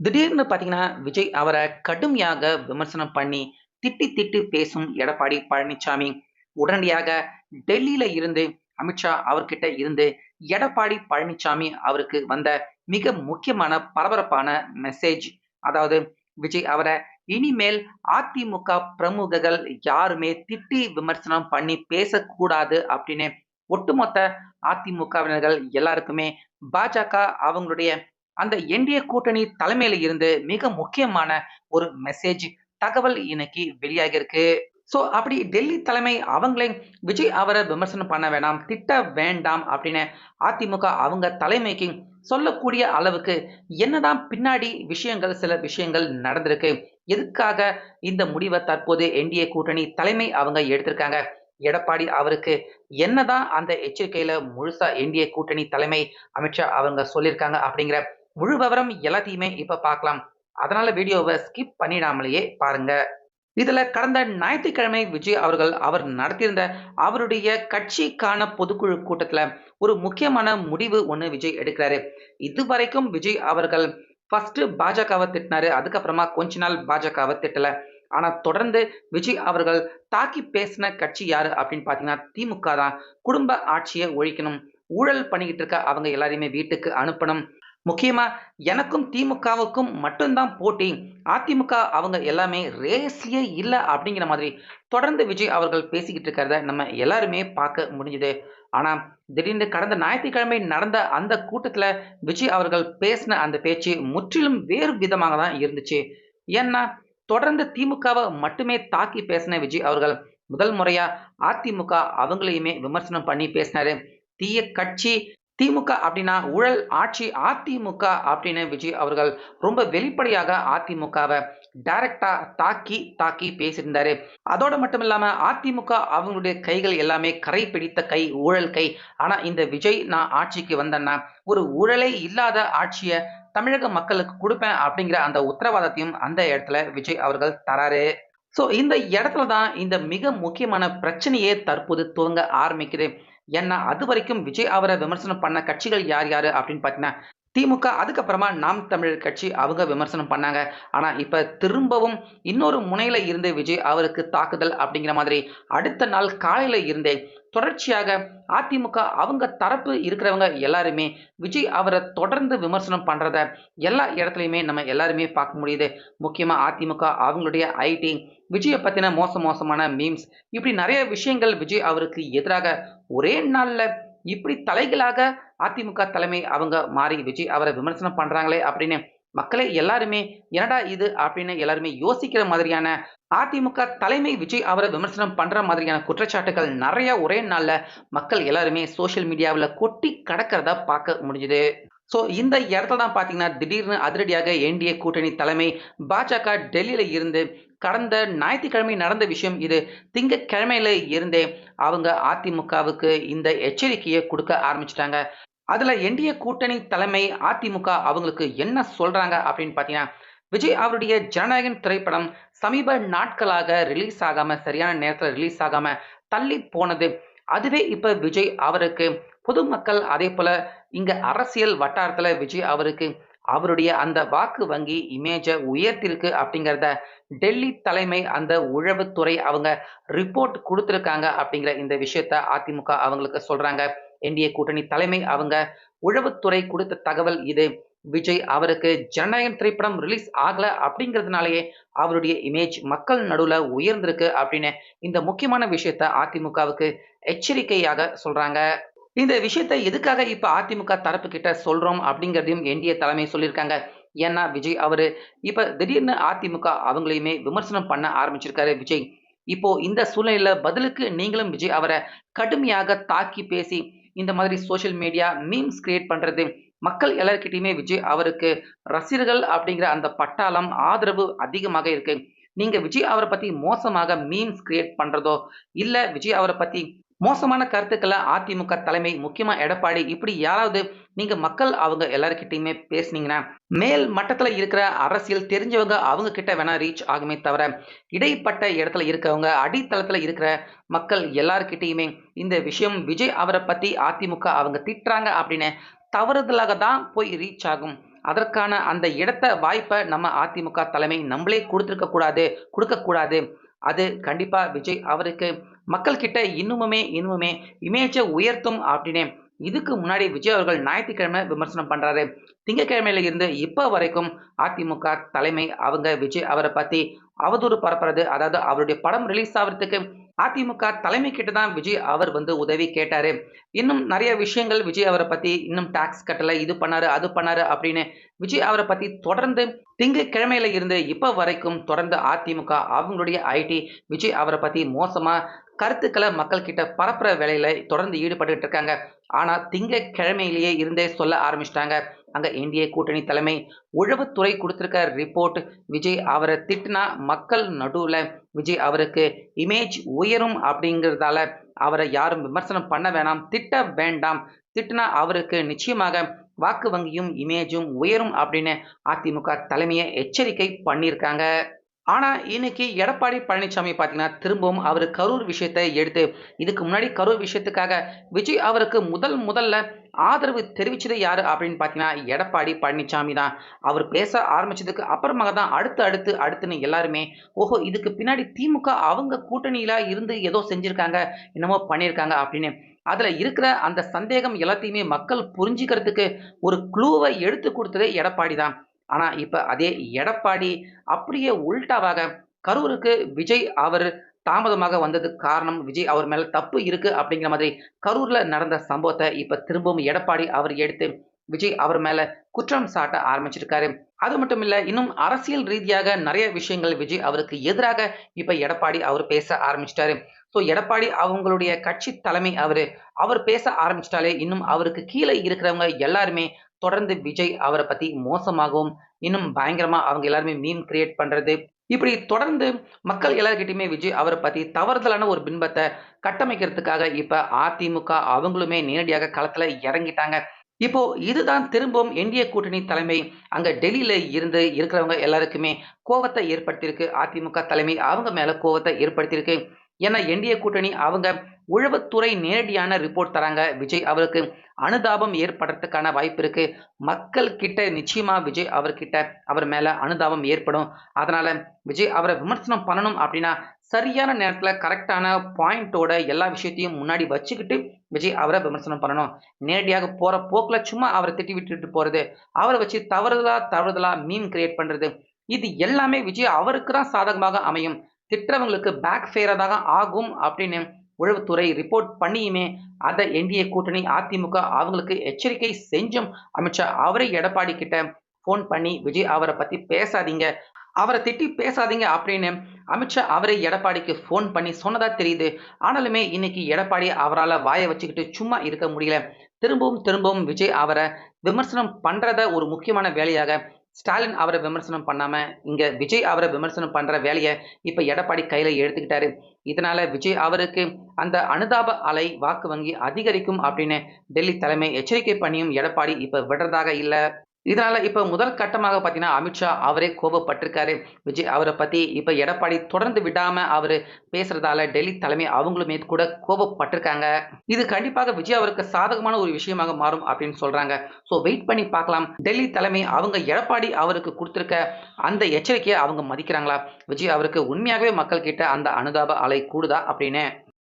திடீர்னு பார்த்தீங்கன்னா, விஜய் அவரை கடுமையாக விமர்சனம் பண்ணி, திட்டி திட்டி பேசும் எடப்பாடி பழனிசாமி உடனடியாக டெல்லியில இருந்து அமித்ஷா அவர்கிட்ட இருந்து எடப்பாடி பழனிசாமி அவருக்கு வந்த மிக முக்கியமான பரபரப்பான மெசேஜ். அதாவது விஜய் அவரை இனிமேல் அதிமுக பிரமுகர்கள் யாருமே திட்டி விமர்சனம் பண்ணி பேசக்கூடாது அப்படின்னு ஒட்டுமொத்த அதிமுகவினர்கள் எல்லாருக்குமே பாஜக அவங்களுடைய அந்த என்டிஏ கூட்டணி தலைமையில இருந்து மிக முக்கியமான ஒரு மெசேஜ் தகவல் இன்னைக்கு வெளியாகியிருக்கு. ஸோ அப்படி டெல்லி தலைமை அவங்களே விஜய் அவரை விமர்சனம் பண்ண வேணாம், திட்ட வேண்டாம் அப்படின்னு அதிமுக அவங்க தலைமைக்கு சொல்லக்கூடிய அளவுக்கு என்னதான் பின்னாடி விஷயங்கள் சில விஷயங்கள் நடந்திருக்கு. எதுக்காக இந்த முடிவை தற்போது என்டிஏ கூட்டணி தலைமை அவங்க எடுத்திருக்காங்க. எடப்பாடி அவருக்கு என்னதான் அந்த எச்சரிக்கையில முழுசா என்டிஏ கூட்டணி தலைமை அமித்ஷா அவங்க சொல்லியிருக்காங்க அப்படிங்கிற முழு விவரம் எல்லாத்தையுமே இப்போ பார்க்கலாம். அதனால வீடியோவை ஸ்கிப் பண்ணிடாமலேயே பாருங்க. இதுல கடந்த ஞாயிற்றுக்கிழமை விஜய் அவர்கள் அவர் நடத்தியிருந்த அவருடைய கட்சிக்கான பொதுக்குழு கூட்டத்துல ஒரு முக்கியமான முடிவு ஒன்று விஜய் எடுக்கிறாரு. இதுவரைக்கும் விஜய் அவர்கள் ஃபர்ஸ்ட் பாஜகவை திட்டினாரு. அதுக்கப்புறமா கொஞ்ச நாள் பாஜகவை திட்டல. ஆனா தொடர்ந்து விஜய் அவர்கள் தாக்கி பேசின கட்சி யாரு அப்படின்னு பார்த்தீங்கன்னா, திமுக தான். குடும்ப ஆட்சியை ஒழிக்கணும். ஊழல் பண்ணிக்கிட்டு இருக்க அவங்க எல்லாரையுமே வீட்டுக்கு அனுப்பணும். முக்கியமா எனக்கும் திமுகவுக்கும் மட்டும்தான் போட்டி. அதிமுக அவங்க எல்லாமே ரேஸ்லயே இல்லை அப்படிங்கிற மாதிரி தொடர்ந்து விஜய் அவர்கள் பேசிக்கிட்டு இருக்கிறத நம்ம எல்லாருமே பார்க்க முடிஞ்சுது ஆனால் திடீர்னு கடந்த ஞாயிற்றுக்கிழமை நடந்த அந்த கூட்டத்தில் விஜய் அவர்கள் பேசின அந்த பேச்சு முற்றிலும் வேறு விதமாக தான் இருந்துச்சு. ஏன்னா தொடர்ந்து திமுகவை மட்டுமே தாக்கி பேசின விஜய் அவர்கள் முதல் முறையாக அதிமுக அவங்களையுமே விமர்சனம் பண்ணி பேசினாரு. தீய கட்சி திமுக அப்படின்னா ஊழல் ஆட்சி அதிமுக அப்படின்னு விஜய் அவர்கள் ரொம்ப வெளிப்படையாக அதிமுகவை டைரக்டா தாக்கி தாக்கி பேசியிருந்தாரு. அதோட மட்டும் இல்லாம அதிமுக அவங்களுடைய கைகள் எல்லாமே கரை பிடித்த கை, ஊழல் கை. ஆனா இந்த விஜய் நான் ஆட்சிக்கு வந்தேன்னா ஒரு ஊழலே இல்லாத ஆட்சிய தமிழக மக்களுக்கு கொடுப்பேன் அப்படிங்கிற அந்த உத்தரவாதத்தையும் அந்த இடத்துல விஜய் அவர்கள் தராரு. ஸோ இந்த இடத்துல தான் இந்த மிக முக்கியமான பிரச்சனையே தற்போது துவங்க ஆரம்பிக்குது. ஏன்னா அதுவரைக்கும் விஜய் அவரை விமர்சனம் பண்ண கட்சிகள் யார் யாரு அப்படின்னு பார்த்தீங்கன்னா, திமுக அதுக்கப்புறமா நாம் தமிழர் கட்சி அவங்க விமர்சனம் பண்ணாங்க. ஆனா இப்ப திரும்பவும் இன்னொரு முனையில இருந்து விஜய் அவருக்கு தாக்குதல் அப்படிங்கிற மாதிரி அடுத்த நாள் காலையில இருந்தே தொடர்ச்சியாக அதிமுக அவங்க தரப்பு இருக்கிறவங்க எல்லாருமே விஜய் அவரை தொடர்ந்து விமர்சனம் பண்றத எல்லா இடத்துலையுமே நம்ம எல்லாருமே பார்க்க முடியுது. முக்கியமா அதிமுக அவங்களுடைய ஐடி, விஜயை பத்தின மோச மோசமான மீம்ஸ் இப்படி நிறைய விஷயங்கள் விஜய் அவருக்கு எதிராக ஒரே நாள்ல இப்படி தலைகளாக அதிமுக தலைமை அவங்க மாறி விஜய் அவரை விமர்சனம் பண்றாங்களே அப்படின்னு மக்களே எல்லாருமே என்னடா இது அப்படின்னு எல்லாருமே யோசிக்கிற மாதிரியான அதிமுக தலைமை விஜய் அவரை விமர்சனம் பண்ற மாதிரியான குற்றச்சாட்டுகள் நிறைய ஒரே நாள்ல மக்கள் எல்லாருமே சோசியல் மீடியாவில் கொட்டி கடக்கிறத பார்க்க முடிஞ்சுது. ஸோ இந்த இடத்துல தான் பார்த்தீங்கன்னா, திடீர்னு அதிரடியாக என்டிஏ கூட்டணி தலைமை பாஜக டெல்லியில் இருந்து கடந்த ஞாயிற்றுக்கிழமை நடந்த விஷயம் இது. திங்கட்கிழமையில இருந்தே அவங்க அதிமுகவுக்கு இந்த எச்சரிக்கையை கொடுக்க ஆரம்பிச்சிட்டாங்க அதுல என்டிஏ கூட்டணி தலைமை அதிமுக அவங்களுக்கு என்ன சொல்றாங்க அப்படின்னு பார்த்தீங்கன்னா, விஜய் அவருடைய ஜனநாயகன் திரைப்படம் சமீப நாட்களாக ரிலீஸ் ஆகாம சரியான நேரத்தில் ரிலீஸ் ஆகாம தள்ளி போனது. அதுவே இப்ப விஜய் அவருக்கு பொதுமக்கள் அதே போல் இங்க அரசியல் வட்டாரத்துல விஜய் அவருக்கு அவருடைய அந்த வாக்கு வங்கி இமேஜை உயர்த்திருக்கு அப்படிங்கிறத டெல்லி தலைமை அந்த உழவுத்துறை அவங்க ரிப்போர்ட் கொடுத்துருக்காங்க அப்படிங்கிற இந்த விஷயத்த அதிமுக அவங்களுக்கு சொல்றாங்க. என்டிஏ கூட்டணி தலைமை அவங்க உழவுத்துறை கொடுத்த தகவல் இது. விஜய் அவருக்கு ஜனநாயகம் திரைப்படம் ரிலீஸ் ஆகல அப்படிங்கிறதுனாலேயே அவருடைய இமேஜ் மக்கள் நடுவில் உயர்ந்திருக்கு அப்படின்னு இந்த முக்கியமான விஷயத்த அதிமுகவுக்கு எச்சரிக்கையாக சொல்றாங்க. இந்த விஷயத்த எதுக்காக இப்ப அதிமுக தரப்பு கிட்ட சொல்றோம் அப்படிங்கிறதையும் என்டிஏ தலைமை சொல்லியிருக்காங்க. ஏன்னா விஜய் அவரு இப்ப திடீர்னு அதிமுக அவங்களையுமே விமர்சனம் பண்ண ஆரம்பிச்சிருக்காரு விஜய். இப்போ இந்த சூழ்நிலையில பதிலுக்கு நீங்களும் விஜய் அவரை கடுமையாக தாக்கி பேசி இந்த மாதிரி சோசியல் மீடியா மீம்ஸ் கிரியேட் பண்றது மக்கள் எல்லார்கிட்டையுமே விஜய் அவருக்கு ரசிகர்கள் அப்படிங்கிற அந்த பட்டாளம், ஆதரவு அதிகமாக இருக்கு. நீங்க விஜய் அவரை பத்தி மோசமாக மீம்ஸ் கிரியேட் பண்றதோ, இல்ல விஜய் அவரை பத்தி மோசமான கருத்துக்களை அதிமுக தலைமை முக்கியமா எடப்பாடி இப்படி யாராவது நீங்க மக்கள் அவங்க எல்லாருக்கிட்டையுமே பேசுனீங்கன்னா, மேல் மட்டத்துல இருக்கிற அரசியல் தெரிஞ்சவங்க அவங்க கிட்ட வேணா ரீச் ஆகுமே தவிர, இடைப்பட்ட இடத்துல இருக்கவங்க, அடித்தளத்துல இருக்கிற மக்கள் எல்லாருக்கிட்டையுமே இந்த விஷயம் விஜய் அவரை பத்தி அதிமுக அவங்க திட்டுறாங்க அப்படின்னு தவறுதலாக தான் போய் ரீச் ஆகும். அதற்கான அந்த இடத்த வாய்ப்பை நம்ம அதிமுக தலைமை நம்மளே கொடுத்துருக்க கூடாது கொடுக்கக்கூடாது அது கண்டிப்பா விஜய் அவருக்கு மக்கள்கிட்ட இன்னுமுமே இன்னுமுமே இமேஜை உயர்த்தும் அப்படின்னு இதுக்கு முன்னாடி விஜய் அவர்கள் ஞாயிற்றுக்கிழமை விமர்சனம் பண்றாரு. திங்கக்கிழமையில இருந்து இப்போ வரைக்கும் அதிமுக தலைமை அவங்க விஜய் அவரை பத்தி அவதூறு பரப்புறது அதாவது அவருடைய படம் ரிலீஸ் ஆகிறதுக்கு அதிமுக தலைமை கிட்ட தான் விஜய் அவர் வந்து உதவி கேட்டாரு. இன்னும் நிறைய விஷயங்கள் விஜய் அவரை பத்தி இன்னும் டாக்ஸ் கட்டல இது பண்ணாரு அது பண்ணாரு அப்படின்னு விஜய் அவரை பத்தி தொடர்ந்து திங்கட்கிழமையில இருந்து இப்போ வரைக்கும் தொடர்ந்து அதிமுக அவங்களுடைய ஐடி விஜய் அவரை பத்தி மோசமா கருத்துக்களை மக்கள் கிட்ட பரப்புற வேலையில தொடர்ந்து ஈடுபட்டு இருக்காங்க. ஆனா திங்கக்கிழமையிலேயே இருந்தே சொல்ல ஆரம்பிச்சிட்டாங்க. அங்க இந்திய கூட்டணி தலைமை உழவுத்துறை கொடுத்திருக்க ரிப்போர்ட் விஜய் அவரை திட்டினா மக்கள் நடுவுல விஜய் அவருக்கு இமேஜ் உயரும் அப்படிங்கிறதால அவரை யாரும் விமர்சனம் பண்ண வேணாம் திட்ட வேண்டாம். திட்டினா அவருக்கு நிச்சயமாக வாக்கு வங்கியும் இமேஜும் உயரும் அப்படின்னு அதிமுக தலைமையை எச்சரிக்கை பண்ணியிருக்காங்க. ஆனால் இன்னைக்கு எடப்பாடி பழனிசாமி பார்த்தீங்கன்னா திரும்பவும் அவர் கரூர் விஷயத்தை எடுத்து இதுக்கு முன்னாடி கரூர் விஷயத்துக்காக விஜய் அவருக்கு முதல் முதல்ல ஆதரவு தெரிவிச்சது யார் அப்படின்னு பார்த்தீங்கன்னா எடப்பாடி பழனிசாமி தான். அவர் பேச ஆரம்பிச்சதுக்கு அப்புறமாக தான் அடுத்து அடுத்து அடுத்துன்னு எல்லாருமே ஓஹோ இதுக்கு பின்னாடி திமுக அவங்க கூட்டணியில் இருந்து ஏதோ செஞ்சுருக்காங்க என்னமோ பண்ணியிருக்காங்க அப்படின்னு. அதில் இருக்கிற அந்த சந்தேகம் எல்லாத்தையுமே மக்கள் புரிஞ்சுக்கிறதுக்கு ஒரு க்ளூவை எடுத்து கொடுத்ததே எடப்பாடி தான். ஆனா இப்ப அதே எடப்பாடி அப்படியே உல்டாவாக கரூருக்கு விஜய் அவர் தாமதமாக வந்ததுக்கு காரணம் விஜய் அவர் மேல தப்பு இருக்கு அப்படிங்கிற மாதிரி கரூர்ல நடந்த சம்பவத்தை இப்ப திரும்பவும் எடப்பாடி அவர் எடுத்து விஜய் அவர் மேல குற்றம் சாட்ட ஆரம்பிச்சிருக்காரு. அது மட்டும் இல்ல இன்னும் அரசியல் ரீதியாக நிறைய விஷயங்கள் விஜய் அவருக்கு எதிராக இப்ப எடப்பாடி அவர் பேச ஆரம்பிச்சிட்டாரு. ஸோ எடப்பாடி அவங்களுடைய கட்சி தலைமை அவர். அவர் பேச ஆரம்பிச்சிட்டாலே இன்னும் அவருக்கு கீழே இருக்கிறவங்க எல்லாருமே தொடர்ந்து விஜய் அவரை பத்தி மோசமாகவும் இன்னும் பயங்கரமா அவங்க எல்லாருமே மீன் கிரியேட் பண்றது. இப்படி தொடர்ந்து மக்கள் எல்லார்கிட்டயுமே விஜய் அவரை பத்தி தவறுதலான ஒரு பின்பத்தை கட்டமைக்கிறதுக்காக இப்ப அதிமுக அவங்களுமே நேரடியாக களத்துல இறங்கிட்டாங்க. இப்போ இதுதான் திரும்பவும் என்டிஏ கூட்டணி தலைமை அங்க டெல்லியில இருந்து இருக்கிறவங்க எல்லாருக்குமே கோவத்தை ஏற்படுத்தியிருக்கு. அதிமுக தலைமை அவங்க மேல கோவத்தை ஏற்படுத்தியிருக்கு. ஏன்னா என்டிஏ கூட்டணி அவங்க உழவுத்துறை நேரடியான ரிப்போர்ட் தராங்க. விஜய் அவருக்கு அனுதாபம் ஏற்படுறதுக்கான வாய்ப்பு இருக்கு. மக்கள் கிட்ட நிச்சயமா விஜய் அவர்கிட்ட அவர் மேல அனுதாபம் ஏற்படும். அதனால விஜய் அவரை விமர்சனம் பண்ணணும் அப்படின்னா சரியான நேரத்துல கரெக்டான பாயிண்டோட எல்லா விஷயத்தையும் முன்னாடி வச்சுக்கிட்டு விஜய் அவரை விமர்சனம் பண்ணணும். நேரடியாக போற போக்குல சும்மா அவரை திட்டி விட்டுட்டு போறது அவரை வச்சு தவறுதலா தவறுதலா மீன் கிரியேட் பண்றது இது எல்லாமே விஜய் அவருக்கு தான் சாதகமாக அமையும். திட்டவங்களுக்கு பேக் ஃபேரதாக ஆகும் அப்படின்னு உளவுத்துறை ரிப்போர்ட் பண்ணியுமே அதை என்டிஏ கூட்டணி அதிமுக அவங்களுக்கு எச்சரிக்கை செஞ்சும். அமித்ஷா அவரை எடப்பாடி கிட்ட ஃபோன் பண்ணி விஜய் அவரை பற்றி பேசாதீங்க. அவரை திட்டி பேசாதீங்க அப்படின்னு அமித்ஷா அவரை எடப்பாடிக்கு ஃபோன் பண்ணி சொன்னதா தெரியுது. ஆனாலுமே இன்னைக்கு எடப்பாடி அவரால் வாயை வச்சுக்கிட்டு சும்மா இருக்க முடியல. திரும்பவும் திரும்பவும் விஜய் அவரை விமர்சனம் பண்ணுறத ஒரு முக்கியமான வேலையாக ஸ்டாலின் அவரை விமர்சனம் பண்ணாம இங்க விஜய் அவரை விமர்சனம் பண்ற வேலையை இப்ப எடப்பாடி கையில எடுத்துக்கிட்டாரு. இதனால விஜய் அவருக்கு அந்த அனுதாப அலை வாக்கு வங்கி அதிகரிக்கும் அப்படின்னு டெல்லி தலைமை எச்சரிக்கை பண்ணியும் எடப்பாடி இப்ப விடுறதாக இல்லை. இதனால இப்ப முதல் கட்டமாக பாத்தீங்கன்னா அமித்ஷா அவரே கோபப்பட்டிருக்காரு. விஜய் அவரை பத்தி இப்ப எடப்பாடி தொடர்ந்து விடாம அவரு பேசுறதால டெல்லி தலைமை அவங்களுமே கூட கோபப்பட்டிருக்காங்க. இது கண்டிப்பாக விஜய் அவருக்கு சாதகமான ஒரு விஷயமாக மாறும் அப்படின்னு சொல்றாங்க. ஸோ வெயிட் பண்ணி பார்க்கலாம். டெல்லி தலைமை அவங்க எடப்பாடி அவருக்கு கொடுத்துருக்க அந்த எச்சரிக்கையை அவங்க மதிக்கிறாங்களா? விஜய் அவருக்கு உண்மையாகவே மக்கள் கிட்ட அந்த அனுதாப அலை கூடுதா அப்படின்னு